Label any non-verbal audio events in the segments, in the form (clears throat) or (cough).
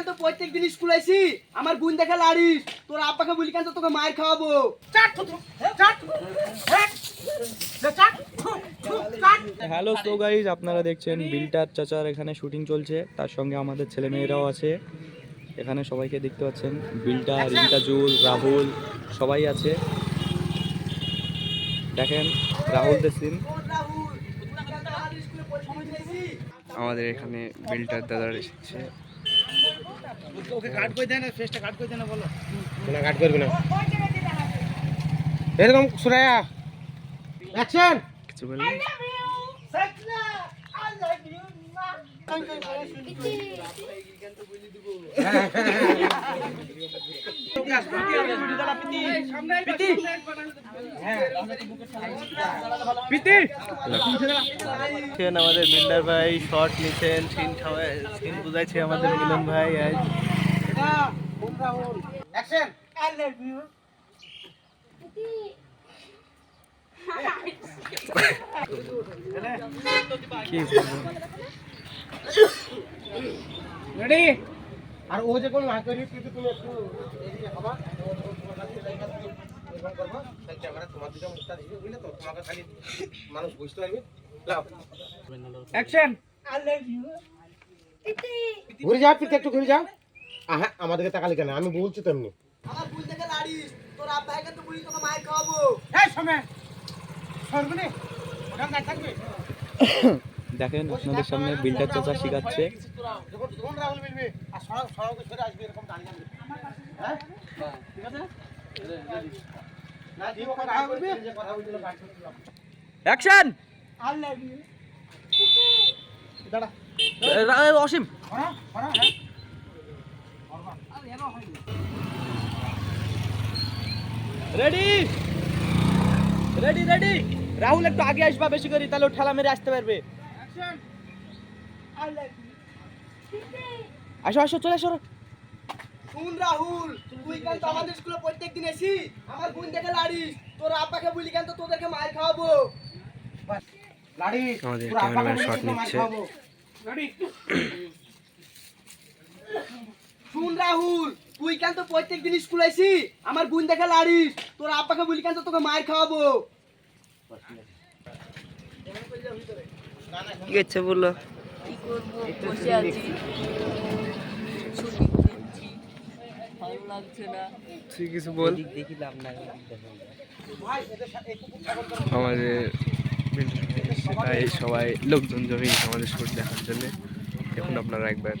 কেন তো প্রত্যেক দিন স্কুল আইসি আমার বোন দেখে লাড়িস তোর আব্বাকে বলি কেন তো তোকে মার খাওয়াবো? হ্যালো সো গাইজ আপনারা দেখছেন বিল্টার চাচার এখানে শুটিং চলছে। তার সঙ্গে আমাদের ছেলে মেয়েরাও আছে। এখানে সবাইকে দেখতে পাচ্ছেন। বিল্টা রিন্টাজুল রাহুল সবাই আছে। দেখেন রাহুল দেসিন আমাদের এখানে বিল্টার দাদার এসেছে। না কাট করবি না। এরকম সুরায়া অ্যাকশন কিছু নিচ্ছেন আমাদের বিল্ডার ভাই শর্ট নিচ্ছেন সিন সিন বুঝাইছে আমাদের মিলন ভাই আজ। অ্যাকশন কি বলব রেডি আর ও যে কোন না করি কিন্তু তুমি একটু এদিকে হবা এরকম করবা তাহলে ক্যামেরা তোমার দিকে মুখটা দিবে বুঝলে তো তোমাকে খালি মানুষ বুঝতে পারবে লাও অ্যাকশন ঘুরে যাও পিঠে একটু ঘুরে যাও আহা আমাদেরকে তাকালি কেন আমি বলছি আমার তোর তো বলি তোকে মার খাওয়াবো। এই সময় সরবনে ওটা না থাকবে? দেখেন আপনাদের সামনে চাচা শিখাচ্ছে। হ্যাঁ? ঠিক আছে? না দিব কথা বলবে যে কথা বলছিল বাদ করছিলাম অ্যাকশন অসীম। হ্যাঁ। রেডি রেডি রেডি রাহুল একটু আগে আসবা বেশি করি তাহলে ও ঠেলা মেরে আসতে পারবে। আসো আসো চলে আসো। শুন রাহুল তুই কেন তো আমাদের স্কুলে প্রত্যেক দিন এসি আমার বোন দেখে লাড়িস। তোর আব্বাকে বলি কেন তো তোদেরকে মার খাওয়াবো। লাড়ি আমাদের পুরো আব্বাকে ক্যামেরাম্যান শট মার নিচ্ছে। খাওয়াবো। লাড়ি (clears throat) শুন রাহুল তুই কেন তো প্রত্যেক দিন স্কুল আইসি? আমার বোন দেখে লাড়িস। তোর আব্বাকে বলি কেন তো তোকে মার খাওয়াবো? কি হচ্ছে বলল কি করব? বসে আছি। ছুটি করছি ভালো লাগছে না। তুই কিছু বল। আমাদের সেটাই সবাই লোকজন জমি আমাদের শুট দেখার জন্য। দেখুন আপনারা একবার।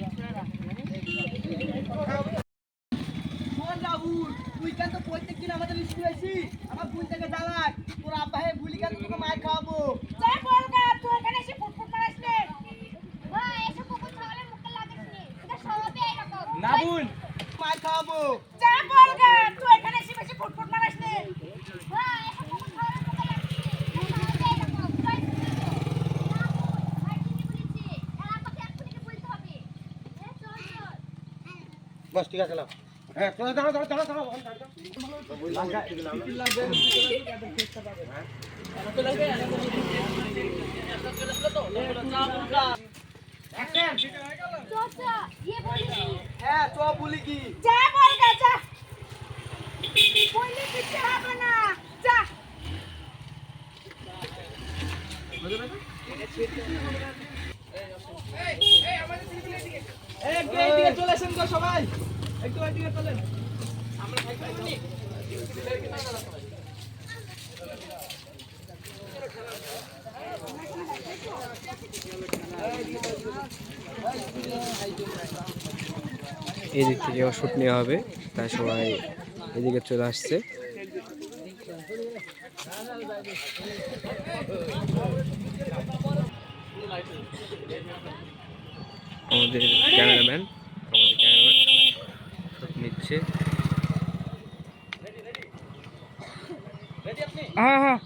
তুই কেন তো প্রত্যেক দিন আমাদের স্কুল আইসি আমার বোন দেখে জ্বালাক তোর আব্বাকে বলি কেন তো তোকে মার খাওয়াবো। জয় বলগা তুই এখানে এসে ফুটফুট মারাস নে। ভাই এসব কুকুর ছাগলের মুখে লাগিস নি। এটা স্বভাবই এরকম না বোন মার খাওয়াবো। জয় বলগা তুই এখানে এসে বেশি ফুটফুট মারাস নে। ভাই এসব কুকুর ছাগলের মুখে লাগিস নি এটা স্বভাবই এরকম জয় ভাই কি বলেছি এরা আমাকে এক্ষুনি বলতে হবে হ্যাঁ চল চল বাস ঠিক আছে লাও হ্যাঁ দাঁড়া দাঁড়া দাঁড়া দাঁড়া হ্যাঁ চ বলি কি যা বল গা সবাই। একটু চলেন। এদিক থেকে শুট নেওয়া হবে, তাই সবাই এদিকে চলে আসছে। আমাদের ক্যামেরাম্যান নিচ্ছে হ্যাঁ হ্যাঁ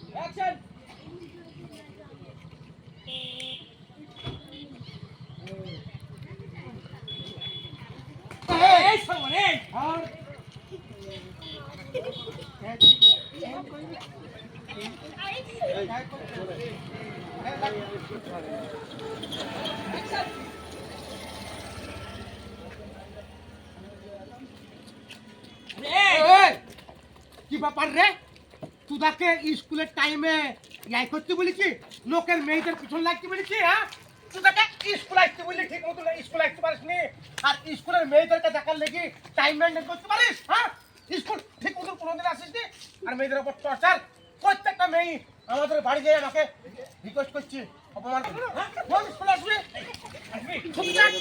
Action! ব্যাপার রে? তোদাকে স্কুলের টাইমে ইয়াই করতে বলেছি? লোকের মেয়েদের পিছন লাগতে বলেছি হ্যাঁ? তোদাকে স্কুল আসতে বললি ঠিক মতো স্কুল আসতে পারিস নি আর স্কুলের মেয়েদেরকে দেখার লেগে টাইম মেনটেন করতে পারিস হ্যাঁ? স্কুল ঠিক মতো কোনোদিন আসিস নি আর মেয়েদের উপর টর্চার প্রত্যেকটা মেয়ে আমাদের বাড়ি যেয়ে আমাকে রিকোয়েস্ট করছি। অপমান। হ্যাঁ? থুতু চাট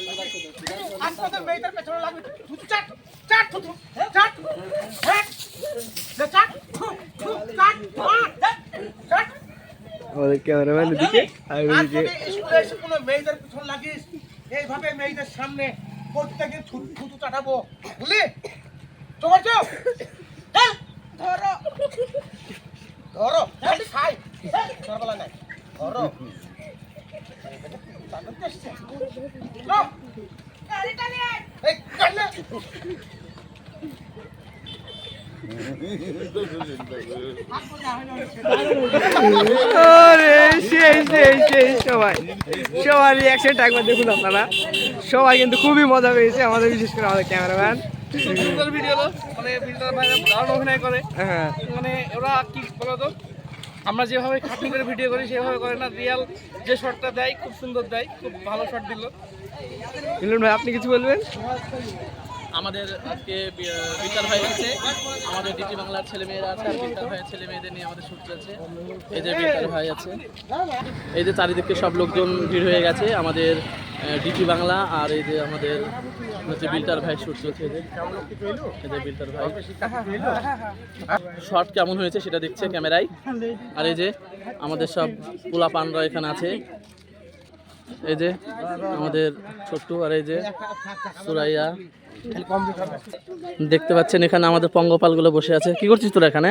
মেয়েদের পেছনে লাগবে। থুতু চাট চাট থুতু চাট হ্যাঁ? চাট থু, থু, চাট চাট, চাট। আমাদের ক্যামেরাম্যান এদিকে আর আর স্কুলে এসে কোনো মেয়েদের পিছন লাগিস এইভাবে মেয়েদের সামনে প্রত্যেকে থুতু থুতু চাটাবো। বুঝলি? তোমার চো ধরো। ধরো। খাই ধরো। সবার রিয়াকশনটা একবার দেখুন আপনারা। সবাই কিন্তু খুবই মজা পেয়েছে আমাদের বিশেষ করে আমাদের ক্যামেরাম্যান সুন্দর ভিডিও মানে ভিডিওটা ভাই দারুণ অভিনয় করে। হ্যাঁ। মানে ওরা কি বলতো? আমরা যেভাবে খাটনি করে ভিডিও করি, সেভাবে করে না। রিয়াল যে শটটা দেয়, খুব সুন্দর দেয়, খুব ভালো শট দিল। মিলন ভাই, আপনি কিছু বলবেন? আমাদের আজকে বি- বিকাল ভাই এসেছে আমাদের ডিটি বাংলার ছেলে মেয়েরা আছে, আর ভাইয়ের ছেলে মেয়েদের নিয়ে আমাদের শুট চলছে। এই যে বিকাল ভাই আছে। এই যে চারিদিকে সব লোকজন ভিড় হয়ে গেছে। আমাদের ডিটি বাংলা আর এই যে আমাদের হচ্ছে বিল্টার ভাই শুট চলছে এই যে। ভাই। শট কেমন হয়েছে সেটা দেখছে ক্যামেরায়। আর এই যে আমাদের সব পোলা পানরা এখানে আছে। এই যে আমাদের ছোট্টু আর এই যে সুরাইয়া। দেখতে পাচ্ছেন এখানে আমাদের পঙ্গপালগুলো বসে আছে। কি করছিস তোরা এখানে?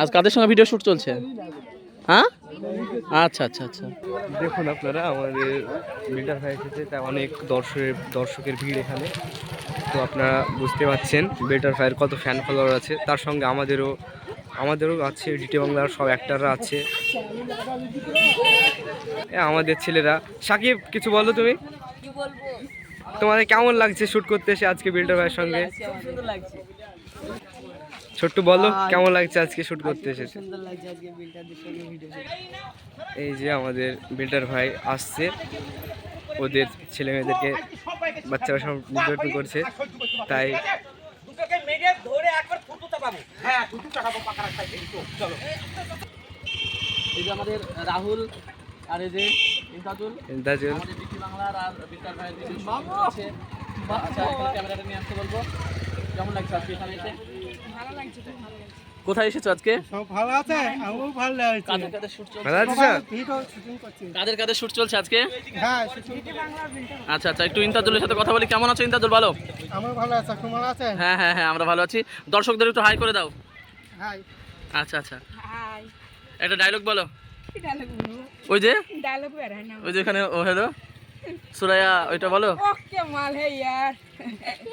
আজ কাদের সঙ্গে ভিডিও শুট চলছে? হ্যাঁ? আচ্ছা আচ্ছা আচ্ছা। দেখুন আপনারা আমাদের বিল্ডার ভাই এসেছে তা অনেক দর্শকের দর্শকের ভিড় এখানে। তো আপনারা বুঝতে পারছেন বেটার ফায়ার কত ফ্যান ফলোয়ার আছে। তার সঙ্গে আমাদেরও আমাদেরও আছে ডিটি বাংলার সব অ্যাক্টাররা আছে। এ, আমাদের ছেলেরা। সাকিব কিছু বলো তুমি? তোমাদের কেমন লাগছে শ্যুট করতে এসে আজকে বিল্ডার ভাইয়ের সঙ্গে? লাগছে। ছোট্ট বলো কেমন লাগছে আজকে শ্যুট করতে এসেছে? সুন্দর লাগছে আজকে বিলটাদের সঙ্গে ভিডিও এই যে আমাদের বিল্ডার ভাই আসছে ওদের ছেলে মেয়েদেরকে বাচ্চারা সব নির্যাতন করছে তাই হ্যাঁ আমাদের রাহুল আর এই যে ইমতাজুল দাজুল আমাদের ডিটি বাংলার আর শুট আছে আচ্ছা ক্যামেরাটা নিয়ে আসতে বলব। কেমন লাগছে আজকে এখানে এসে? কোথায় এসেছ আজকে? সব ভালো আছে আমিও ভালো আছি। কাদের কাদের শুট চলছে? কাদের কাদের শুট চলছে আজকে? হ্যাঁ আচ্ছা আচ্ছা একটু ইন্তাদুলের সাথে কথা বলি। কেমন আছো ইন্তাদুল ভালো আমরা ভালো আছি হ্যাঁ হ্যাঁ হ্যাঁ আমরা ভালো আছি। দর্শকদের একটু হাই করে দাও। হাই আচ্ছা আচ্ছা। হাই একটা ডায়লগ বলো। ডায়লগ ওই যে? ডায়লগ বের না। ওই যে এখানে ও হ্যালো। সুরাইয়া ওইটা বলো। ওকে মাল হে ইয়ার।